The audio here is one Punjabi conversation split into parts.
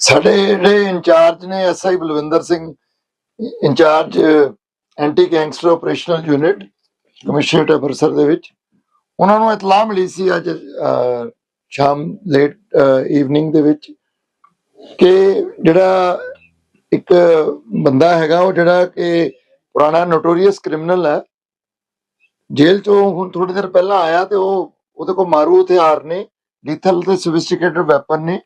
ਸਾਡੇ ਜਿਹੜੇ ਇੰਚਾਰਜ ਨੇ SI Balwinder Singh, incharge anti gangster operational unit, commissionerate Amritsar ਦੇ ਵਿੱਚ, ਉਹਨਾਂ ਨੂੰ ਇਤਲਾਹ ਮਿਲੀ ਸੀ ਅੱਜ ਸ਼ਾਮ ਲੇਟ ਈਵਨਿੰਗ ਦੇ ਵਿੱਚ ਕਿ ਜਿਹੜਾ ਇੱਕ ਬੰਦਾ ਹੈਗਾ ਉਹ ਜਿਹੜਾ ਕਿ ਪੁਰਾਣਾ ਨੋਟੋਰੀਅਸ ਕ੍ਰਿਮੀਨਲ ਹੈ, ਜੇਲ੍ਹ ਚੋਂ ਹੁਣ ਥੋੜੀ ਦੇਰ ਪਹਿਲਾਂ ਆਇਆ ਤੇ ਉਹ ਉਹਦੇ ਕੋਲ ਮਾਰੂ ਹਥਿਆਰ ਨੇ ਲੀਥਲ ਤੇ ਸੋਫਿਸਟੀਕੇਟਡ ਵੈਪਨ ਨੇ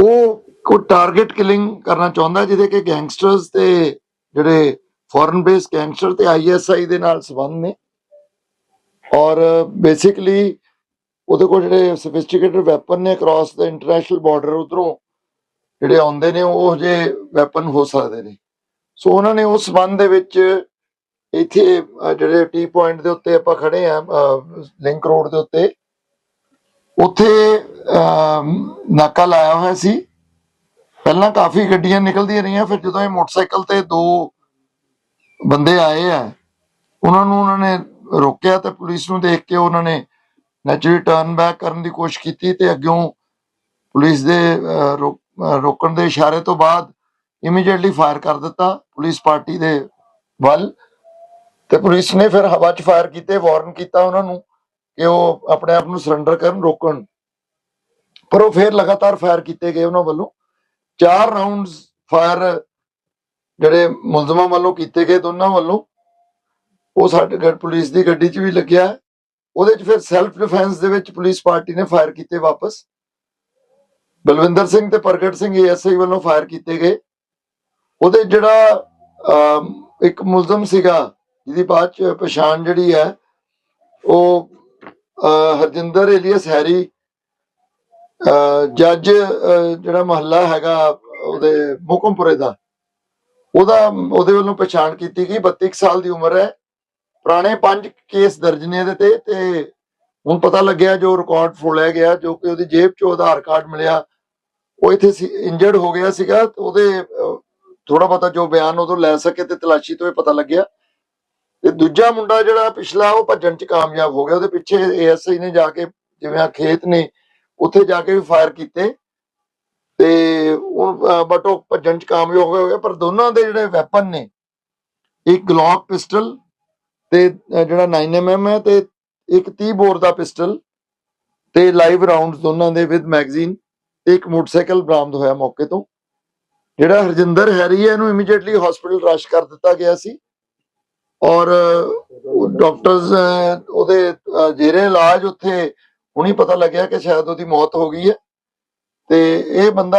ਉਹ ਕੋ ਟਾਰਗੇਟ ਕਿਲਿੰਗ ਕਰਨਾ ਚਾਹੁੰਦਾ ਜਿਹਦੇ ਕਿ ਗੈਂਗਸਟਰਸ ਤੇ ਜਿਹੜੇ ਫੋਰਨ ਬੇਸ ਗੈਂਗਸਟਰ ਤੇ ਆਈਐਸਆਈ ਦੇ ਨਾਲ ਸੰਬੰਧ ਨੇ। ਔਰ ਬੇਸਿਕਲੀ ਉਹਦੇ ਕੋਲ ਜਿਹੜੇ ਸੋਫਿਸਟੀਕੇਟਡ ਵੈਪਨ ਨੇ ਅਕ੍ਰੋਸ ਦਾ ਇੰਟਰਨੈਸ਼ਨਲ ਬਾਰਡਰ ਉਧਰੋਂ ਜਿਹੜੇ ਆਉਂਦੇ ਨੇ, ਉਹ ਜੇ ਵੈਪਨ ਹੋ ਸਕਦੇ ਨੇ। ਸੋ ਉਹਨਾਂ ਨੇ ਉਸ ਸੰਬੰਧ ਦੇ ਵਿੱਚ ਇੱਥੇ ਜਿਹੜੇ ਟੀ ਪੁਆਇੰਟ ਦੇ ਉੱਤੇ ਆਪਾਂ ਖੜੇ ਆ ਲਿੰਕ ਰੋਡ ਦੇ ਉੱਤੇ ਉੱਥੇ ਅਮ, ਨਾਕਾ ਲਾਇਆ ਹੋਇਆ ਸੀ। ਪਹਿਲਾਂ ਕਾਫੀ ਗੱਡੀਆਂ ਨਿਕਲਦੀਆਂ ਰਹੀਆਂ ਫਿਰ ਜਦੋਂ ਇਹ ਮੋਟਰਸਾਈਕਲ ਤੇ ਦੋ ਬੰਦੇ ਆਏ ਆ ਉਹਨਾਂ ਨੂੰ ਉਹਨਾਂ ਨੇ ਰੋਕਿਆ ਤੇ ਪੁਲਿਸ ਨੂੰ ਦੇਖ ਕੇ ਉਹਨਾਂ ਨੇ ਨੈਚੁਰਲੀ ਟਰਨ ਬੈਕ ਕਰਨ ਦੀ ਕੋਸ਼ਿਸ਼ ਕੀਤੀ ਤੇ ਅੱਗੋਂ ਪੁਲਿਸ ਦੇ ਰੋਕਣ ਦੇ ਇਸ਼ਾਰੇ ਤੋਂ ਬਾਅਦ ਇਮੀਡੀਏਟਲੀ ਫਾਇਰ ਕਰ ਦਿੱਤਾ ਪੁਲਿਸ ਪਾਰਟੀ ਦੇ ਵੱਲ ਤੇ ਪੁਲਿਸ ਨੇ ਫਿਰ ਹਵਾ 'ਚ ਫਾਇਰ ਕੀਤੇ ਵਾਰਨ ਕੀਤਾ ਉਹਨਾਂ ਨੂੰ। ਕਿ ਉਹ ਆਪਣੇ ਆਪ ਨੂੰ ਸਰੈਂਡਰ ਕਰਨ, ਰੋਕਣ। ਪਰ ਉਹ ਫਿਰ ਲਗਾਤਾਰ ਫਾਇਰ ਕੀਤੇ ਗਏ ਉਹਨਾਂ ਵੱਲੋਂ। ਚਾਰ ਰਾਉਂਡਸ ਫਾਇਰ ਜਿਹੜੇ ਮੁਲਜ਼ਮਾਂ ਵੱਲੋਂ ਕੀਤੇ ਗਏ ਦੋਨਾਂ ਵੱਲੋਂ। ਉਹ ਸਾਡੇ ਗੱਡ ਪੁਲਿਸ ਦੀ ਗੱਡੀ 'ਚ ਵੀ ਲੱਗਿਆ। ਉਹਦੇ 'ਚ ਫਿਰ ਸੈਲਫ ਡਿਫੈਂਸ ਦੇ ਵਿੱਚ ਪੁਲਿਸ ਪਾਰਟੀ ਨੇ ਫਾਇਰ ਕੀਤੇ ਵਾਪਸ। ਬਲਵਿੰਦਰ ਸਿੰਘ ਤੇ ਪ੍ਰਗਟ ਸਿੰਘ ਏਐਸਆਈ ਵੱਲੋਂ ਫਾਇਰ ਕੀਤੇ ਗਏ। ਉਹਦੇ ਜਿਹੜਾ ਇੱਕ ਮੁਲਜ਼ਮ ਸੀਗਾ, ਜਿਹਦੀ ਬਾਅਦ ਚ ਪਛਾਣ ਜਿਹੜੀ ਹੈ, ਉਹ ਹਰਜਿੰਦਰ ਏਲੀਅਸ ਹੈਰੀ ਜੱਜ ਜਿਹੜਾ ਮਹੱਲਾ ਹੈਗਾ ਉਹਦੇ ਮੁਕਮਪੁਰੇ ਦਾ, ਉਹਦਾ, ਉਹਦੇ ਵੱਲੋਂ ਪਛਾਣ ਕੀਤੀ ਗਈ 32 ਸਾਲ ਦੀ ਉਮਰ ਹੈ, ਪੁਰਾਣੇ ਪੰਜ ਕੇਸ ਦਰਜ ਨੇ ਇਹਦੇ ਤੇ ਤੇ ਹੁਣ ਪਤਾ ਲੱਗਿਆ ਜੋ ਰਿਕਾਰਡ ਫੋਲਿਆ ਗਿਆ, ਜੋ ਕਿ ਉਹਦੀ ਜੇਬ 'ਚੋਂ ਆਧਾਰ ਕਾਰਡ ਮਿਲਿਆ, ਉਹ ਇੱਥੇ ਇੰਜਰਡ ਹੋ ਗਿਆ ਸੀਗਾ, ਉਹਦੇ ਥੋੜਾ ਬਹੁਤਾ ਜੋ ਬਿਆਨ ਉਦੋਂ ਲੈ ਸਕੇ ਤੇ ਤਲਾਸ਼ੀ ਤੋਂ ਇਹ ਪਤਾ ਲੱਗਿਆ। ਤੇ ਦੂਜਾ ਮੁੰਡਾ ਜਿਹੜਾ ਪਿਛਲਾ ਉਹ ਭੱਜਣ 'ਚ ਕਾਮਯਾਬ ਹੋ ਗਿਆ। ਉਹਦੇ ਪਿੱਛੇ ਏਐਸਆਈ ਨੇ ਜਾ ਕੇ ਜਿਵੇਂ ਆ ਖੇਤ ਨੇ, ਉੱਥੇ ਜਾ ਕੇ ਵੀ ਫਾਇਰ ਕੀਤੇ। ਤੇ ਉਹ ਬਟ ਉਹ ਭੱਜਣ 'ਚ ਕਾਮਯਾਬ ਹੋ ਗਿਆ। ਪਰ ਦੋਨਾਂ ਦੇ ਜਿਹੜੇ ਵੈਪਨ ਨੇ, ਇੱਕ ਗਲੌਕ ਪਿਸਟਲ ਤੇ ਅਹ ਜਿਹੜਾ 9mm ਹੈ ਤੇ ਇੱਕ 30 ਬੋਰ ਦਾ ਪਿਸਟਲ ਤੇ ਲਾਈਵ ਰਾਉਂਡਸ ਦੋਨਾਂ ਦੇ ਵਿਦ ਮੈਗਜ਼ੀਨ ਤੇ ਇੱਕ ਮੋਟਰਸਾਈਕਲ ਬਰਾਮਦ ਹੋਇਆ ਮੌਕੇ ਤੋਂ। ਜਿਹੜਾ ਹਰਜਿੰਦਰ ਹੈਰੀ ਹੈ, ਇਹਨੂੰ ਇਮੀਡੀਏਟਲੀ ਹਸਪੀਟਲ ਰਸ਼ ਕਰ ਦਿੱਤਾ ਗਿਆ ਸੀ। ਔਰ ਡਾਕਟਰਸ ਉਹਦੇ ਅਹ, ਜੇਰੇ ਇਲਾਜ ਉੱਥੇ ਹੁਣੀ ਪਤਾ ਲੱਗਿਆ ਕਿ ਸ਼ਾਇਦ ਉਹਦੀ ਮੌਤ ਹੋ ਗਈ ਹੈ। ਤੇ ਇਹ ਬੰਦਾ